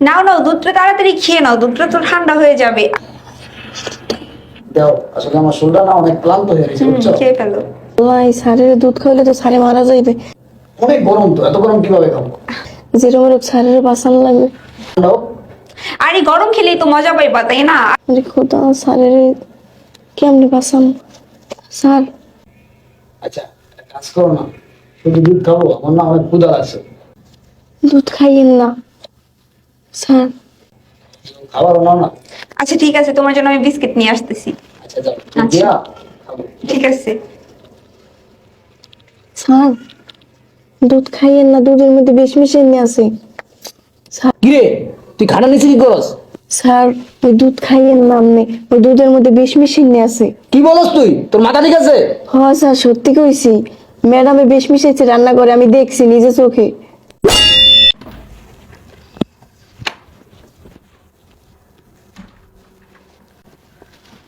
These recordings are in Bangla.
নাও নাও দুধটা তাড়াতাড়ি খেয়ে নাও দুধটা তো ঠান্ডা হয়ে যাবে। দাও আসলে আমার শরীরটা না অনেক ক্লান্ত হয়ে গেছে বুঝছ? খেয়ে ফেলো। এই সারের দুধ খাইলে তো সারে মারা যাইবে। অনেক গরম তো এত গরম কীভাবে খাব? যেরকম সারের বাঁচান লাগবে। দাও আর এই গরম খেলেই তো মজা পাইবা তাই না? আরে খোদা সারের কেমনে বাঁচান স্যার। আচ্ছা কাজ করো না শুধু দুধ খাব আমার না অনেক ক্ষুধা লাগছে। দুধ খাইয়েন না। স্যার। খাবারও নাও না। আচ্ছা ঠিক আছে তোমার জন্য আমি বিস্কিট নিয়ে আসতেছি। আচ্ছা যাও। আচ্ছা। দিয়া ঠিক আছে। স্যার দুধ খাইয়েন না দুধের মধ্যে বিষ মিশিয়ে আছে স্যার। কিরে তুই খানা নিচে কি করস? স্যার ওই দুধ খাইয়েন না আপনি ওই দুধের মধ্যে বিষ মিশিয়ে আছে কি বলস তুই? তোর মাথা ঠিক আছে? হ স্যার সত্যি কইছি। ম্যাডামে বেশ মিশাইছে রান্না করে আমি দেখছি নিজে চোখে।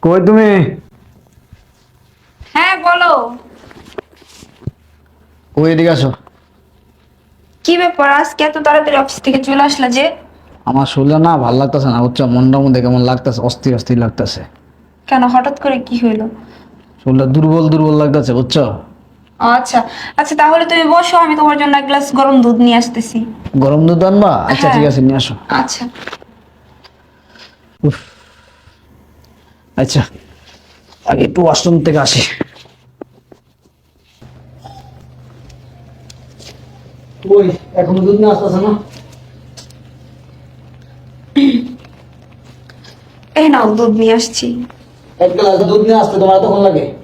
কই তুমি? হ্যাঁ বলো। ওই এদিকে আসো। কি ব্যাপার? আজকে এত তাড়াতাড়ি অফিস থেকে চলে আসলা যে? আমার শরীরটা না ভালো লাগতেছে না বুঝছ মনটা মধ্যে কেমন লাগতেছে অস্থির অস্থির লাগতেছে। কেন হঠাৎ করে কি হইল? শরীরটা দুর্বল দুর্বল লাগতেছে বুঝছ? আচ্ছা আচ্ছা তাহলে তুমি বসো আমি তোমার জন্য এক গ্লাস গরম দুধ নিয়ে আসতেছি। গরম দুধ আনবা? আচ্ছা হ্যাঁ। ঠিক আছে নিয়ে আসো। আচ্ছা। উফ। আচ্ছা আগে একটু ওয়াশরুম থেকে আসি। ওই এখনও দুধ নিয়ে আসতেছে না? এই নাও দুধ নিয়ে আসছি। এক গ্লাস দুধ নিয়ে আসতে তোমার তখন লাগে?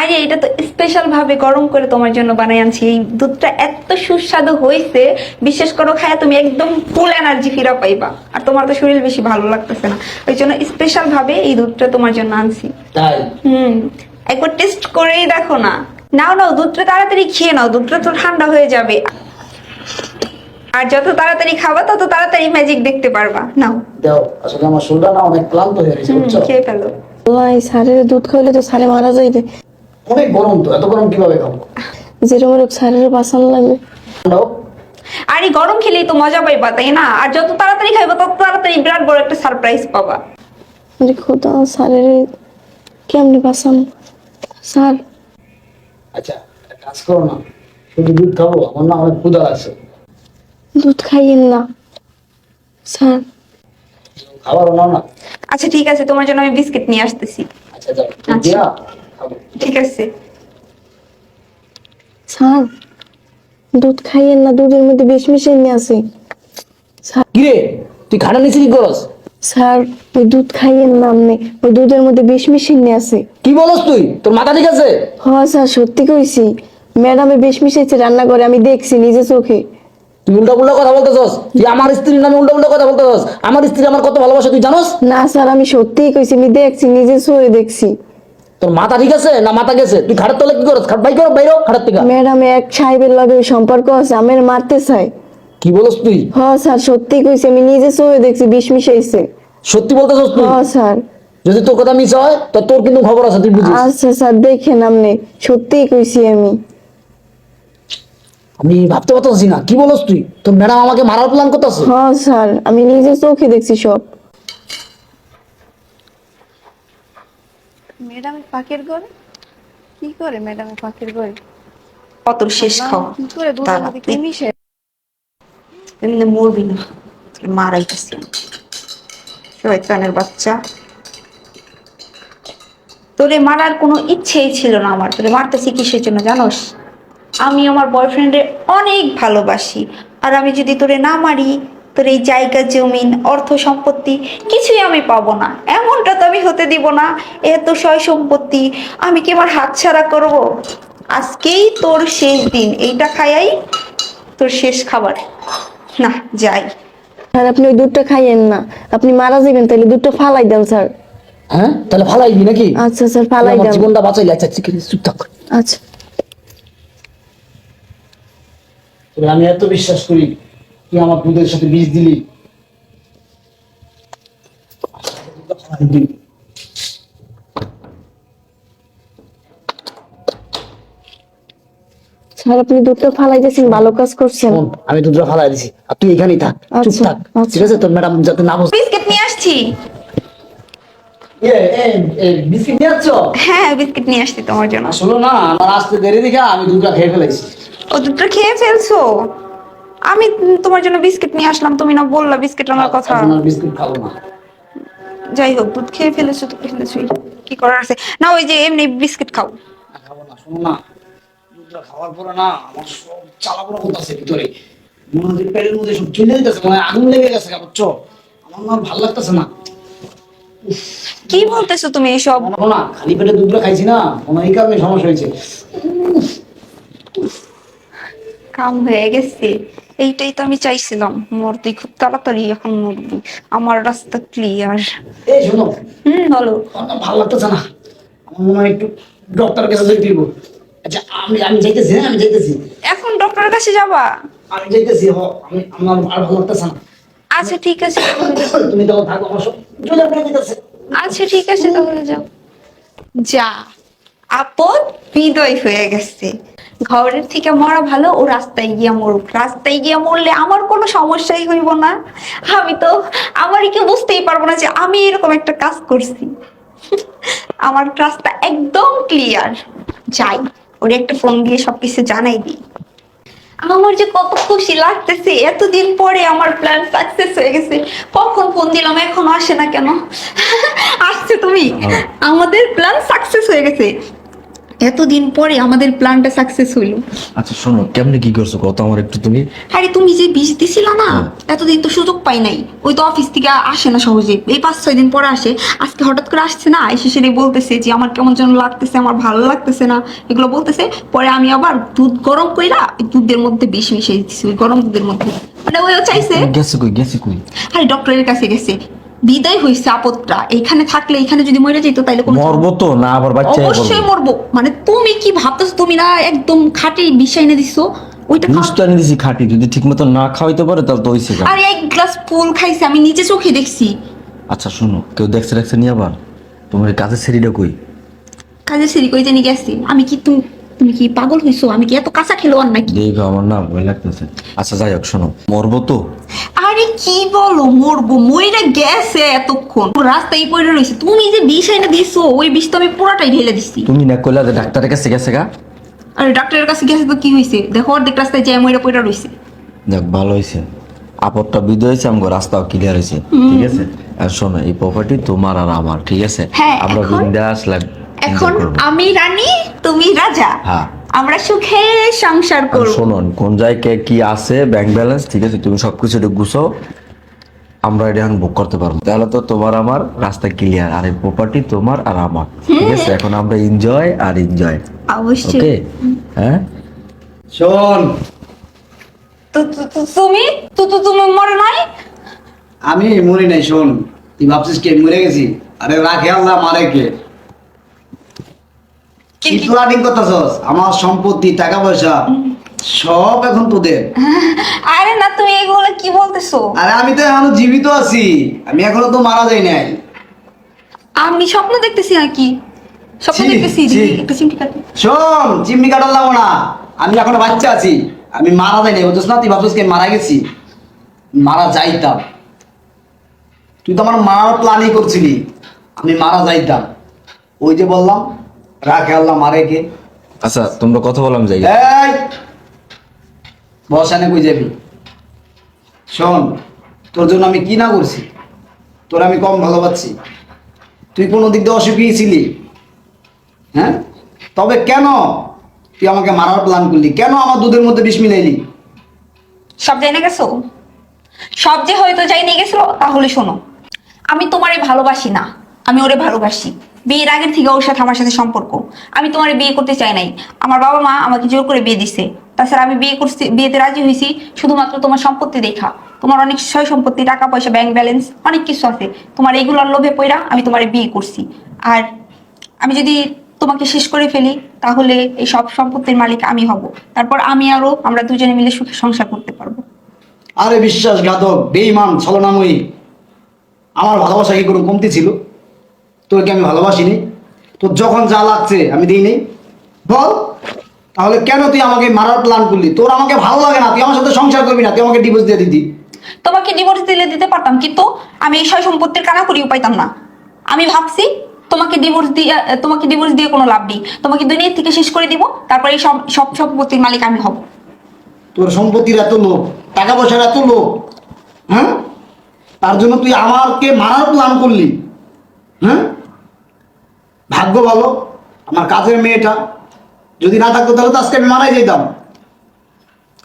আরে এটা তো স্পেশাল ভাবে গরম করে তোমার জন্য বানাই আনছি। এই দুধটা এত সুস্বাদু হয়েছে। বিশেষ করে খায় তুমি একদম ফুল এনার্জি ফিরা পাইবা। আর তোমার তো শরীর বেশি ভালো লাগতেছে না। ওই জন্য স্পেশাল ভাবে এই দুধটা তোমার জন্য আনছি। তাই? হুম। একবার টেস্ট করেই দেখো না। নাও নাও দুধটা তাড়াতাড়ি খেয়ে নাও। দুধটা তো ঠান্ডা হয়ে যাবে। আর যত তাড়াতাড়ি খাবা তত তাড়াতাড়ি ম্যাজিক দেখতে পারবা। নাও। দাও আসলে আমার শরীরটা না অনেক ক্লান্ত হয়ে গেছে বুঝছ? খেয়ে ফেলো। এই সারের দুধ খাইলে তো সারে মারা যাইবে। অনেক গরম তো এত গরম কীভাবে খাব? সারের লাগবে আর এই গরম খেলেই তো মজা পাইবা তাই না? আর যত তাড়াতাড়ি খাইবা তত তাড়াতাড়ি বিরাট বড় একটা সারপ্রাইজ পাবা। আরে খোদা সারের কেমনে স্যার। আচ্ছা কাজ করো না শুধু দুধ খাব আমার না অনেক ক্ষুধা লাগছে। দুধ খাইয়েন না স্যার। খাবারও নাও না। আচ্ছা ঠিক আছে তোমার জন্য আমি বিস্কিট নিয়ে আসতেছি। আচ্ছা যাও আচ্ছা। ঠিক আছে। স্যার দুধ খাইয়েন না দুধের মধ্যে আছে স্যার কিরে তুই খানা নিচে কি করস? স্যার ওই দুধ খাইয়েন না আপনি ওই দুধের মধ্যে আছে কি বলস তুই? তোর মাথা ঠিক আছে? হ স্যার সত্যি কইছি। ম্যাডামে বিষ মিশাইছে রান্না করে আমি দেখছি নিজে চোখে। তুই উল্টা উল্টা কথা বলতেছস? তুই আমার স্ত্রীর নামে উল্টা উল্টা কথা বলতেছস? আমার স্ত্রী আমার কত ভালোবাসে তুই জানোস? না স্যার আমি সত্যিই কইছি আমি দেখছি নিজে চোখে দেখছি। তোর মাথা ঠিক আছে না মাথা গেছে? তুই খাটের তলে কি করস? খাট বাই কর বাইরো খাটের থেকে। ম্যাডাম এক সাহেবের লগে সম্পর্ক আছে আমার মারতে চাই। কি বলস তুই? হ স্যার সত্যি কইছি আমি নিজে চোখে দেখছি বিষ মিশাইছে। সত্যি বলতেছস তুই? হ স্যার। যদি তোর কথা মিস হয় তো তোর কিন্তু খবর আছে তুই বুঝিস। আচ্ছা স্যার দেখেন আপনি সত্যিই কইছি আমি। আমি ভাবতে পারতেছি না কি বলছ তুই? তোর ম্যাডাম আমাকে মারার প্ল্যান করতেছে। হ্যাঁ স্যার আমি নিজে চোখে দেখছি সব। ম্যাডামের পাকের ঘরে কি করে ম্যাডামের পাকের ঘরে কত শেষ খাও। কি করে দুধের মধ্যে কি মিশে? এমনি মরবি না। মারাইতেছি শয়তানের বাচ্চা। তোরে মারার কোনো ইচ্ছেই ছিল না আমার। তোরে মারতেছি কিসের জন্য জানোস? আমি আমার বয়ফ্রেন্ডে অনেক ভালোবাসি। আর আমি যদি তোরে না মারি তোর এই জায়গা জমিন অর্থ সম্পত্তি কিছুই আমি পাবো না। এমনটা তো আমি হতে দিব না এত সয় সম্পত্তি আমি কি আমার হাত ছাড়া করব? আজকেই তোর শেষ দিন এইটা খাইয়াই তোর শেষ খাবার। না যাই। স্যার আপনি ওই দুধটা খাইয়েন না। আপনি মারা যাবেন তাহলে দুধটা ফালাই দেন স্যার। হ্যাঁ? তাহলে ফালাইবি নাকি? আচ্ছা স্যার ফালাই আমার দেন। জীবনটা বাঁচাইলে আচ্ছা ঠিক আছে, চুপ থাক। আচ্ছা। আমি এত বিশ্বাস করি তুই আমার দুধের সাথে বিষ দিলি। স্যার আপনি দুধটা ফালাই দিয়েছেন ভালো কাজ করছেন। আমি দুধটা ফালাই দিছি। আর তুই এখানেই থাক চুপ আচ্ছা, থাক। আচ্ছা। ঠিক আছে তোর ম্যাডাম যাতে না বুঝতে বিস্কিট নিয়ে আসছি। বিস্কিট নিয়ে যাচ্ছ হ্যাঁ বিস্কিট নিয়ে আসছি তোমার জন্য। আসলে না আমার আসতে দেরি আমি দুধটা খেয়ে ফেলেছি। ও দুধটা খেয়ে ফেলছো? আমি তোমার জন্য বিস্কিট নিয়ে আসলাম তুমি না বললা বিস্কিট আনার কথা। আর খাব না। যাই হোক দুধ খেয়ে ফেলেছো তো ফেলেছো কি করার আছে? না ওই যে এমনি বিস্কিট খাও। খাব না শোনো না। দুধটা খাওয়ার পরে না আমার সব চালাপড়া করতেছে ভিতরে। মনে হচ্ছে পেটের মধ্যে সব চলে যেতেছে মানে আগুন লেগে গেছে বুঝছ? আমার না ভালো লাগতেছে না। কি বলতেছো তুমি এসব? না খালি পেটে দুধটা খাইছি না মনে এই কারণে সমস্যা হয়েছে। কাম হয়ে গেছে। এইটাই তো আমি চাইছিলাম মরতে খুব তাড়াতাড়ি এখন মরবি। আমার রাস্তা ক্লিয়ার এই শোনো। হুম বলো। ভালো লাগতেছে না। আমার মনে হয় একটু ডক্টরের কাছে যেতে দিব আচ্ছা আমি আমি যাইতেছি হ্যাঁ আমি যাইতেছি। এখন ডক্টরের কাছে যাবা? আমি যাইতেছি হ। আমি আমার আর ভালো লাগতেছে না। আচ্ছা ঠিক আছে। তুমি তখন থাকো আমার সব আচ্ছা ঠিক আছে তাহলে যাও। যা। আপদ হৃদয় হয়ে গেছে। ঘরের থেকে মরা ভালো ও রাস্তায় গিয়া মরুক। রাস্তায় গিয়া মরলে আমার কোনো সমস্যাই হইব না। আমি তো আমারই কেউ বুঝতেই পারব না যে আমি এরকম একটা কাজ করছি। আমার রাস্তা একদম ক্লিয়ার যাই ওর একটা ফোন দিয়ে সবকিছু জানাই দিই। আমার যে কত খুশি লাগতেছে এতদিন পরে আমার প্ল্যান সাকসেস হয়ে গেছে। কখন ফোন দিলাম এখনও আসে না কেন? আসছে তুমি। আমাদের প্ল্যান সাকসেস হয়ে গেছে। এতদিন পরে আমাদের প্ল্যানটা সাকসেস হইল। আচ্ছা শোনো কেমনে কি করছ? কত আমার একটু তুমি। আরে তুমি যে বিষ দিছিল না এতদিন তো সুযোগ পাই নাই। ওই তো অফিস থেকে আসে না সহজে। এই পাঁচ ছয় দিন পরে আসে। আজকে হঠাৎ করে আসছে না এসে সেটাই বলতেছে যে আমার কেমন যেন লাগতেছে আমার ভালো লাগতেছে না। এগুলো বলতেছে। পরে আমি আবার দুধ গরম কইরা ওই দুধের মধ্যে বিষ মিশিয়ে দিচ্ছি ওই গরম দুধের মধ্যে। মানে ওইও চাইছে। গেছে কই? গেছে কই? আরে ডক্টরের কাছে গেছে। বিদায় হয়েছে আপদটা। এখানে থাকলে এখানে যদি মরে যেত কোনো মরবো তো না আবার বাচ্চা অবশ্যই মরবো। মানে তুমি কি ভাবতেছো? তুমি না একদম খাঁটি বিষ এনে দিছো? ওইটা মিষ্টি আনি দিছি খাটি যদি ঠিক মতো না খাওয়াইতে পারে তাহলে তো হইছে। আরে এক গ্লাস ফুল খাইছে আমি নিজে চোখে দেখছি। আচ্ছা শোনো কেউ দেখছে দেখছে নিয়ে আবার। তোমার কাজের সেরিটা কই? কাজে সিঁড়ি কই জানি গেছি। আমি কি তুমি তুমি কি পাগল হইছো? আমি কি এত কাঁচা খেলোয়ার নাকি? দেখো আমার না ভয় লাগতেছে। আচ্ছা যাই হোক শোনো। মরবো তো? আরে কি বলো? মরবো। মইরা গেছে এতক্ষণ। রাস্তায় পড়ে রয়েছে তুমি যে বিষ এনে দিছো ওই বিষ তো আমি পুরাটাই ঢেলে দিছি। তুমি না কইলা যে ডাক্তারের কাছে গেছে গা? আরে ডাক্তারের কাছে গেছে তো কি হয়েছে দেখো অর্ধেক রাস্তায় যায় মইরা পড়ে রয়েছে যাক ভালো হয়েছে আপদটা বিদ হয়েছে আমার রাস্তাও ক্লিয়ার হয়েছে ঠিক আছে? আর শোনো এই প্রপার্টি তোমার আর আমার ঠিক আছে? হ্যাঁ, আমরা বিন্দাস লাগ এখন আমি রানী তুমি রাজা। হ্যাঁ। আমরা সুখে সংসার আর করব। শোনো কোন জায়গায় কি আছে ব্যাংক ব্যালেন্স ঠিক আছে? তুমি সবকিছু একটু গুছাও আমরা এটা এখন বুক করতে পারব। তাহলে তো তোমার আমার রাস্তা ক্লিয়ার আর এই প্রপার্টি তোমার আর আমার ঠিক আছে? এখন আমরা এনজয় আর এনজয় অবশ্যই। ওকে হ্যাঁ? শোন। তো তো- তো- তুমি? তো তো তুমি মরে নাই? আমি মরি নাই শোন। তুই ভাবছিস কে মরে গেছি? আরে রাখে আল্লাহ মারে কে কি- কি? কি- প্ল্যানিং করতেছস? আমার সম্পত্তি টাকা পয়সা সব এখন তোদের। আরে না তুমি এগুলো কি বলতেছো? আরে আমি তো এখনও জীবিত আছি। আমি এখনও তো মারা যাই নাই। আমি স্বপ্ন দেখতেছি নাকি? স্বপ্ন দেখতেছি ছি। চিমটি কাটি। শোন চিমনি কাটার লাগবো না। আমি এখনও বাচ্চা আছি। আমি মারা যাই নাই। বুঝছিস না তুই ভাবছিস কি মারা গেছি? মারা যাইতাম। তুই তো আমার মারার প্ল্যানই করছিলি। আমি মারা যাইতাম। ওই যে বললাম রাখে আল্লাহ মারে কে? আচ্ছা তোমরা কথা বললাম যাই। এই! বসানে কই যাবি? শোন তোর জন্য আমি কি না করছি? তোর আমি কম ভালোবাসছি। তুই কোনো দিক দিয়ে অসুখী ছিলি? হ্যাঁ? তবে কেন তুই আমাকে মারার প্ল্যান করলি? কেন আমার দুধের মধ্যে বিষ মিলাইলি? সব জেনে গেছো? সব যে হয়তো যাই নিয়ে গেছিল তাহলে শোনো আমি তোমারে ভালোবাসি না আমি ওরে ভালোবাসি। বিয়ের আগের থেকে ওর সাথে আমার সাথে সম্পর্ক। আমি তোমার বিয়ে করতে চাই নাই। আমার বাবা মা আমাকে জোর করে বিয়ে দিছে। তাছাড়া আমি বিয়ে করছি, বিয়েতে রাজি হয়েছি শুধুমাত্র তোমার সম্পত্তি দেখা। তোমার অনেক সয় সম্পত্তি, টাকা পয়সা ব্যাংক ব্যালেন্স অনেক কিছু আছে। তোমার এইগুলোর লোভে পইরা আমি তোমার বিয়ে করছি। আর আমি যদি তোমাকে শেষ করে ফেলি, তাহলে এই সব সম্পত্তির মালিক আমি হব। তারপর আমি আরও আমরা দুজনে মিলে সুখে সংসার করতে পারব। আরে বিশ্বাসঘাতক বেইমান ছলনাময়ী। আমার ভালোবাসা কি কোনো কমতি ছিল? তোকে আমি ভালোবাসিনি। তোর যখন যা লাগছে আমি দিইনি। বল তাহলে কেন তুই আমাকে মারার প্ল্যান করলি? তোর আমাকে ভালো লাগে না তুই আমার সাথে সংসার করবি না তুই আমাকে ডিভোর্স দিয়ে দিতি। তোমাকে ডিভোর্স দিলে দিতে পারতাম কিন্তু আমি এই সয় সম্পত্তির কানাকড়িও পাইতাম না। আমি ভাবছি তোমাকে ডিভোর্স দিয়ে তোমাকে ডিভোর্স দিয়ে কোনো লাভ নেই। তোমাকে দুনিয়া থেকে শেষ করে দিব তারপরে এই সব সব সম্পত্তির মালিক আমি হব। তোর সম্পত্তির এত লোভ টাকা পয়সার এত লোভ হ্যাঁ? তার জন্য তুই আমাকে মারার প্ল্যান করলি। হ্যাঁ? ভাগ্য ভালো, আমার কাজের মেয়েটা। যদি না থাকতো তাহলে তো আজকে আমি মারাই যেতাম।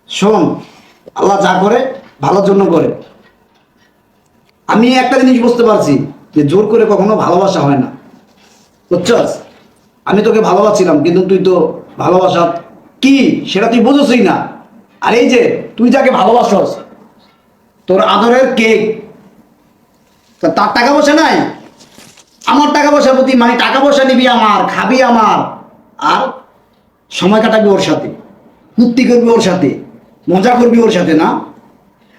শোন, আল্লাহ যা করে, ভালোর জন্য করে। আমি একটা জিনিস বুঝতে পারছি, যে জোর করে কখনো ভালোবাসা হয় না। বুঝছস? আমি তোকে ভালোবাসছিলাম কিন্তু তুই তো ভালোবাসা কি, সেটা তুই বুঝোসই না। আর এই যে, তুই যাকে ভালোবাসস, তোর আদরের কেক তার টাকা পয়সা নাই? আমার টাকা পয়সার প্রতি মানে টাকা পয়সা নিবি আমার খাবি আমার। আর সময় কাটাবি ওর সাথে কুর্তি করবি ওর সাথে মজা করবি ওর সাথে না?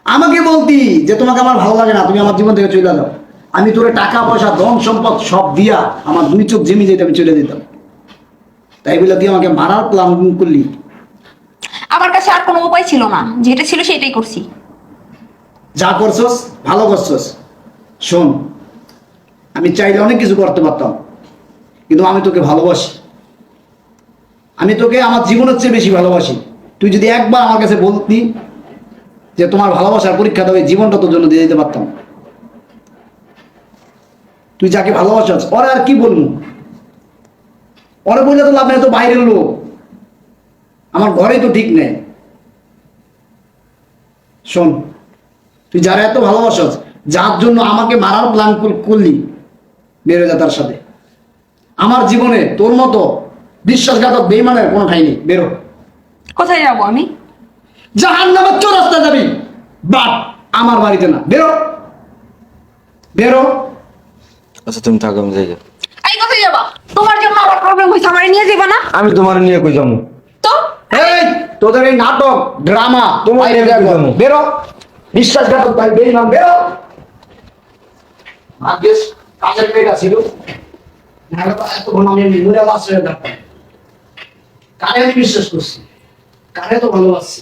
আমাকে বলতি যে তোমাকে আমার ভালো লাগে না তুমি আমার জীবন থেকে চলে যাও। আমি তোর টাকা পয়সা ধন সম্পদ সব দিয়া আমার দুই চোখ জমি যেতে আমি চলে দিতাম তাই বলে তুই আমাকে মারার প্ল্যান করলি। আমার কাছে আর কোনো উপায় ছিল না যেটা ছিল সেটাই করছি। যা করছস ভালো করছস। শোন আমি চাইলে অনেক কিছু করতে পারতাম। কিন্তু আমি তোকে ভালোবাসি। আমি তোকে আমার জীবনের চেয়ে বেশি ভালোবাসি। তুই যদি একবার আমার কাছে বলতি যে তোমার ভালোবাসার পরীক্ষা দেবে জীবনটা তোর জন্য দিয়ে দিতে পারতাম। তুই যাকে ভালোবাসাস ওরে আর কি বলব? ওরে বললে তো লাভ নেই তো বাইরের লোক। আমার ঘরেই তো ঠিক নেই। শোন, তুই যারা এত ভালোবাসাস, যার জন্য আমাকে মারার প্ল্যান করলি বেরো যা তার সাথে। আমার জীবনে তোর মতো বিশ্বাসঘাতক বেইমানের কোনো ঠাই নেই। বেরো কোথায় যাব আমি? জাহান নামের চৌরাস্তা যাবি। বাট আমার বাড়িতে না। বেরো বেরো আচ্ছা তুমি থাকো আমি যাই। এই কোথায় যাবা? তোমার জন্য আমার প্রবলেম আমার নিয়ে যাবা না? আমি তোমার নিয়ে কই যাব? তো? এই তোদের এই নাটক ড্রামা তোমার বের বিশ্বাসঘাতক ভাই বেইমান বেরো ভাগ্যেস কাজের মেয়েটা ছিল নাহলে তো এতক্ষণ আমি মেমোরিয়াল আশ্রয়ে থাকতাম কারে আমি বিশ্বাস করছি কারে তো ভালোবাসছি।